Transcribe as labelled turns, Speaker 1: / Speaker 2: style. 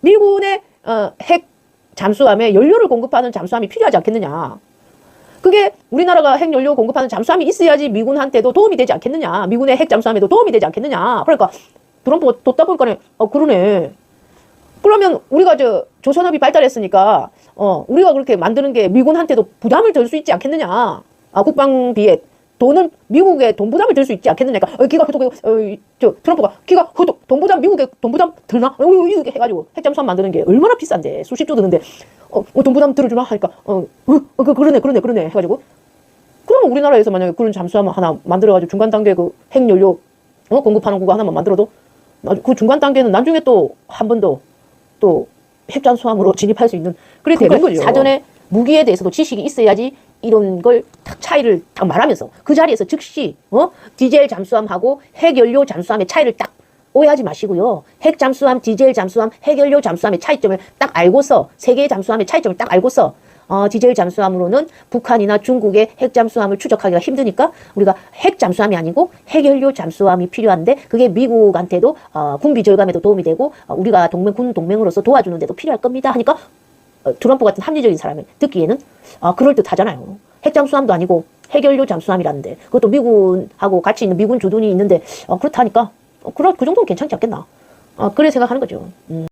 Speaker 1: 미군의 어, 핵 잠수함에 연료를 공급하는 잠수함이 필요하지 않겠느냐. 그게 우리나라가 핵 연료 공급하는 잠수함이 있어야지 미군한테도 도움이 되지 않겠느냐. 미군의 핵 잠수함에도 도움이 되지 않겠느냐. 그러니까 트럼프가 뒀다 보니까 어 그러네. 그러면 우리가 저 조선업이 발달했으니까 어 우리가 그렇게 만드는 게 미군한테도 부담을 덜수 있지 않겠느냐. 아 국방비에 돈은 미국에 돈 부담을 들 수 있지 않겠느냐. 그러니까 어, 기가 그도 어, 저 트럼프가 기가 그도 돈 부담 미국에 돈 부담 들나? 어, 이렇게 해가지고 핵잠수함 만드는 게 얼마나 비싼데 수십조 드는데 어, 어, 돈 부담 들어주나 하니까 어, 어, 어 그, 그러네 그러네 그러네 해가지고 그러면 우리나라에서 만약에 그런 잠수함 하나 만들어가지고 중간 단계 그 핵연료 어, 공급하는 구가 하나만 만들어도 그 중간 단계는 나중에 또 한 번 더 또 핵잠수함으로 진입할 수 있는 그래 되는
Speaker 2: 그러니까
Speaker 1: 거죠. 사전에 무기에 대해서도 지식이 있어야지 이런 걸딱 차이를 딱 말하면서 그 자리에서 즉시 어 디젤 잠수함하고 핵연료 잠수함의 차이를 딱 오해하지 마시고요. 핵 잠수함, 디젤 잠수함, 핵연료 잠수함의 차이점을 딱 알고서 세계의 잠수함의 차이점을 딱 알고서 어, 디젤 잠수함으로는 북한이나 중국의 핵 잠수함을 추적하기가 힘드니까 우리가 핵 잠수함이 아니고 핵연료 잠수함이 필요한데 그게 미국한테도 어, 군비 절감에도 도움이 되고 어, 우리가 동맹 군 동맹으로서 도와주는 데도 필요할 겁니다 하니까 어, 트럼프 같은 합리적인 사람이 듣기에는 아, 그럴 듯하잖아요. 핵 잠수함도 아니고 핵연료 잠수함이라는데 그것도 미군하고 같이 있는 미군 주둔이 있는데 어, 그렇다니까 어, 그럴 그 정도는 괜찮지 않겠나? 어, 그래 생각하는 거죠. 음.